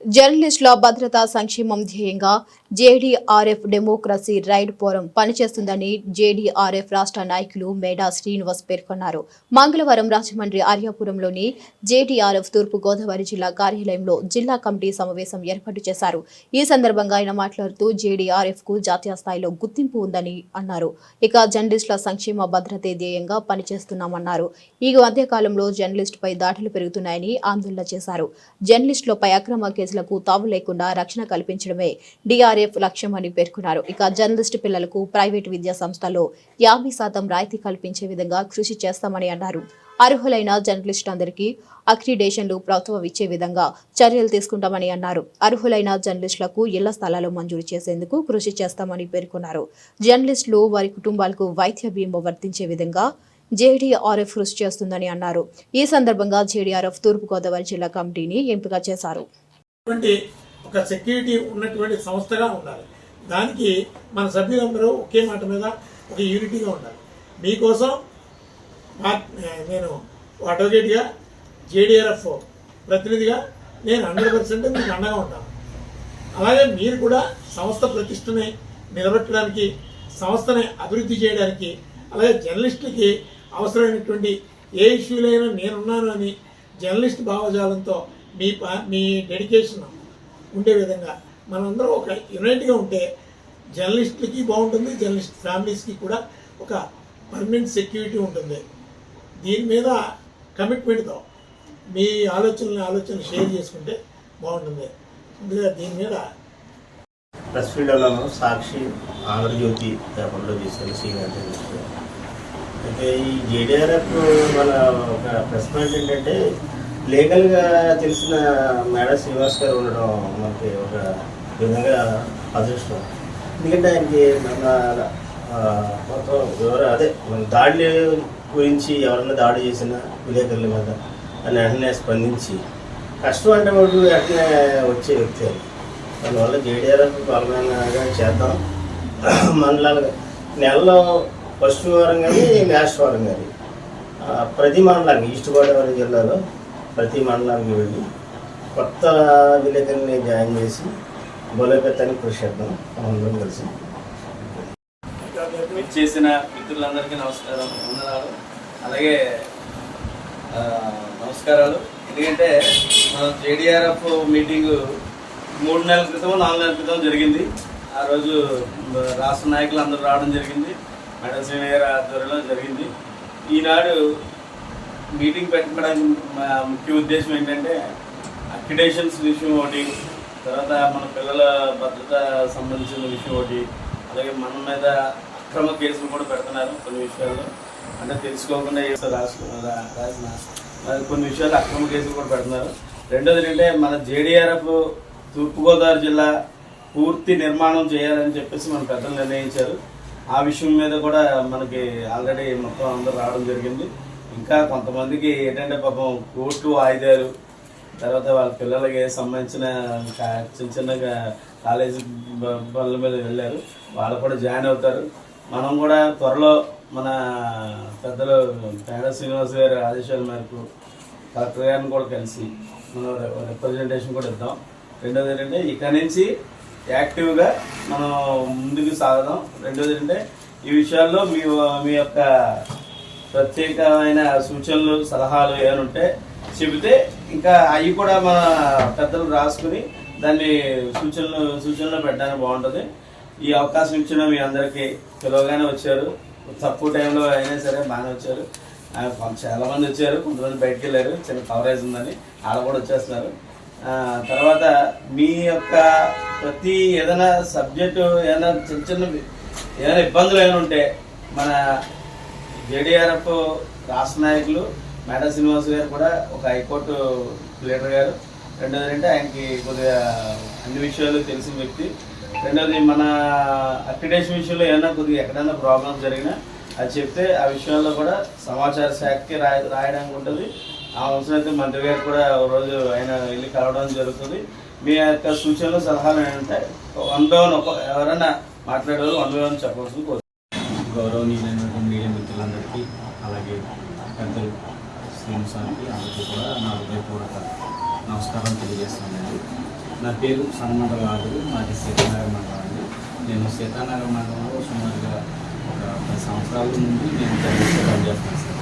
జర్నలిస్టుల భద్రతా సంక్షేమం ధ్యేయంగా జేడీఆర్ఎఫ్ డెమోక్రసీ రైడ్ ఫోరం పనిచేస్తుందని జేడీఆర్ఎఫ్ రాష్ట్ర నాయకులు మేడా శ్రీనివాస్ పేర్కొన్నారు. మంగళవారం రాజమండ్రి ఆర్యాపురంలోని జేడీఆర్ఎఫ్ తూర్పు గోదావరి జిల్లా కార్యాలయంలో జిల్లా కమిటీ సమావేశం ఏర్పాటు చేశారు. ఈ సందర్భంగా ఆయన మాట్లాడుతూ జేడీఆర్ఎఫ్కు జాతీయ స్థాయిలో గుర్తింపు ఉందని అన్నారు. ఇక జర్నలిస్టుల సంక్షేమ భద్రతే ధ్యేయంగా పనిచేస్తున్నామన్నారు. ఈ మధ్యకాలంలో జర్నలిస్టుపై దాడులు పెరుగుతున్నాయని ఆందోళన చేశారు. జర్నలిస్టులపై అక్రమ కేసు కేసులకు తావు లేకుండా రక్షణ కల్పించడమే డిఆర్ఎఫ్ లక్ష్యమని పేర్కొన్నారు. ఇక జర్నలిస్టు పిల్లలకు ప్రైవేటు విద్యా సంస్థల్లో యాభై శాతం రాయితీ కల్పించే విధంగా కృషి చేస్తామని అన్నారు. అర్హులైన జర్నలిస్టులందరికీ అక్రిడేషన్లు ప్రభుత్వం ఇచ్చే విధంగా చర్యలు తీసుకుంటామని అన్నారు. అర్హులైన జర్నలిస్టులకు ఇళ్ళ స్థలాలు మంజూరు చేసేందుకు కృషి చేస్తామని పేర్కొన్నారు. జర్నలిస్టులు వారి కుటుంబాలకు వైద్య బీమా వర్తించే విధంగా జేడీఆర్ఎఫ్ కృషి చేస్తుందని అన్నారు. ఈ సందర్భంగా జేడీఆర్ఎఫ్ తూర్పుగోదావరి జిల్లా కమిటీని ఎంపిక చేశారు. అటువంటి ఒక సెక్యూరిటీ ఉన్నటువంటి సంస్థగా ఉండాలి. దానికి మన సభ్యులందరూ ఒకే మాట మీద ఒక యూనిటీగా ఉండాలి. మీకోసం నేను అడ్వకేట్గా జేడీఆర్ఎఫ్ ప్రతినిధిగా నేను హండ్రెడ్ పర్సెంట్ మీకు అండగా ఉంటాను. అలాగే మీరు కూడా సంస్థ ప్రతిష్టని నిలబెట్టడానికి సంస్థని అభివృద్ధి చేయడానికి అలాగే జర్నలిస్టులకి అవసరమైనటువంటి ఏ ఇష్యూలైనా నేనున్నాను అని జర్నలిస్ట్ భావజాలంతో మీ ప- మీ డెడికేషన్ ఉండే విధంగా మనందరం ఒక యునైట్గా ఉంటే జర్నలిస్టులకి బాగుంటుంది జర్నలిస్ట్ ఫ్యామిలీస్కి కూడా ఒక పర్మనెంట్ సెక్యూరిటీ ఉంటుంది. దీని మీద కమిట్మెంట్తో మీ ఆలోచనలు ఆలోచనలు షేర్ చేసుకుంటే బాగుంటుంది. ముందుగా దీని మీద ప్రెస్ మీడియాలోనూ సాక్షి ఆంధ్రజ్యోతి పేపర్లో చేశాను సీనియర్ అయితే ఈ జేడీఆర్ఎఫ్ మన ఒక ప్రెస్ పాయింట్ ఏంటంటే లీగల్గా తెలిసిన మేడం శ్రీనివాస్ గారు ఉండడం మనకి ఒక విధంగా అదృష్టం. ఎందుకంటే ఆయనకి మన మొత్తం వివరం అదే మన దాడి గురించి ఎవరైనా దాడి చేసిన విలేకరుల మీద అని వెంటనే స్పందించి కష్టం అంటే వాడు వెంటనే వచ్చే వ్యక్తి అని దానివల్ల జేడీఆర్ఎఫ్ బలమైనగా చేద్దాం. మండలాలుగా నెలలో ఫస్ట్ వారం కానీ లాస్ట్ వారం కానీ ప్రతి మండలానికి ఈస్ట్ గోదావరి జిల్లాలో ప్రతి మండలానికి వెళ్ళి కొత్త విలేకరిని జాయిన్ చేసి బలోపేతానికి కృషి చేద్దాం. అందరం కలిసి. చేసిన మిత్రులందరికీ నమస్కారం వందనాలు. అలాగే నమస్కారాలు. ఎందుకంటే మన జేడీఆర్ఎఫ్ మీటింగ్ మూడు నెలల క్రితం నాలుగు నెలల క్రితం జరిగింది. ఆ రోజు రాష్ట్ర నాయకులు అందరూ రావడం జరిగింది. మేడం శ్రీనగర్ ఆధ్వర్యంలో జరిగింది. ఈనాడు మీటింగ్ పెట్టడానికి మా ముఖ్య ఉద్దేశం ఏంటంటే అక్రిడేషన్స్ విషయం ఒకటి తర్వాత మన పిల్లల భద్రత సంబంధించిన విషయం ఒకటి అలాగే మన మీద అక్రమ కేసులు కూడా పెడుతున్నారు కొన్ని విషయాల్లో. అంటే తెలుసుకోకుండా రా- రాసిన కొన్ని విషయాలు అక్రమ కేసులు కూడా పెడుతున్నారు. రెండోది ఏంటంటే మన జేడీఆర్ఎఫ్ తూర్పుగోదావరి జిల్లా పూర్తి నిర్మాణం చేయాలని చెప్పేసి మన పెద్దలు నిర్ణయించారు. ఆ విషయం మీద కూడా మనకి ఆల్రెడీ మొత్తం అందరూ రావడం జరిగింది. ఇంకా కొంతమందికి ఏంటంటే పాపం కోర్టు వాయిదాలు. తర్వాత వాళ్ళ పిల్లలకి సంబంధించిన చిన్న చిన్న కాలేజీ పనుల మీద వెళ్ళారు. వాళ్ళు కూడా జాయిన్ అవుతారు. మనం కూడా త్వరలో మన పెద్దలు పేడ శ్రీనివాస్ గారి ఆదేశాల మేరకు కలెక్టర్ గారిని కూడా కలిసి మనం రిప్రజెంటేషన్ కూడా ఇద్దాం. రెండోది ఏంటంటే ఇక్కడ నుంచి యాక్టివ్గా మనం ముందుకు సాగదాం. రెండోది ఏంటంటే ఈ విషయాల్లో మీ మీ యొక్క ప్రత్యేకమైన సూచనలు సలహాలు ఏమైనా ఉంటే చెబితే ఇంకా అవి కూడా మన పెద్దలు రాసుకుని దాన్ని సూచనలు సూచనలు పెట్టడానికి బాగుంటుంది. ఈ అవకాశం ఇచ్చిన మీ అందరికీ పిలవగానే వచ్చారు. తక్కువ టైంలో అయినా సరే బాగానే వచ్చారు. చాలా మంది వచ్చారు కొంతమంది బయటకు వెళ్ళారు. చిన్న కవరేజ్ ఉందని ఆడ కూడా వచ్చేస్తున్నారు. తర్వాత మీ యొక్క ప్రతి ఏదైనా సబ్జెక్టు ఏదైనా చిన్న చిన్న ఏదైనా ఇబ్బందులు ఏమైనా ఉంటే మన జేడీఆర్ఎఫ్ రాష్ట్ర నాయకులు మేడా శ్రీనివాస్ గారు కూడా ఒక హైకోర్టు లీడర్ గారు. రెండోది అంటే ఆయనకి కొద్దిగా అన్ని విషయాలు తెలిసిన వ్యక్తి. రెండోది మన అక్రిడేషన్ విషయంలో ఏమైనా కొద్దిగా ఎక్కడైనా ప్రాబ్లమ్స్ జరిగినా అది చెప్తే ఆ విషయాల్లో కూడా సమాచార శాఖకి రాయ రాయడానికి ఉంటుంది. ఆ అవసరం మంత్రి గారు కూడా ఒక రోజు ఆయన వెళ్ళి కలవడం జరుగుతుంది. మీ యొక్క సూచనలు సలహాలు ఏంటంటే వన్ బై వన్ ఒక ఎవరైనా మాట్లాడేవారు వన్ బై వన్ చెప్పవలసింది గౌరవనీయులైనటువంటి మీడియా మిత్రులందరికీ అలాగే పెద్దలు శ్రీనివాసానికి అందరికీ కూడా నా హృదయపూర్వక నమస్కారం తెలియజేస్తున్నానండి. నా పేరు సన్మండల ఆదురు మాది సీతానగర్ మండలం అండి. నేను సీతానగర్ మండలంలో సుమారుగా ఒక పది సంవత్సరాల నుండి నేను జర్నలిస్ట్గా పనిచేస్తాను సార్.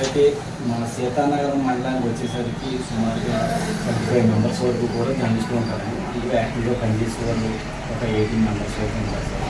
అయితే మన సీతానగరం మండలానికి వచ్చేసరికి సుమారుగా థర్టీ ఫైవ్ మెంబర్స్ వరకు కూడా జర్నలిస్టులు ఉంటారండి. ఇవి యాక్టివ్గా పనిచేసే వాళ్ళు ఒక ఎయిటీన్ మెంబర్స్ వరకు ఉంటారు సార్.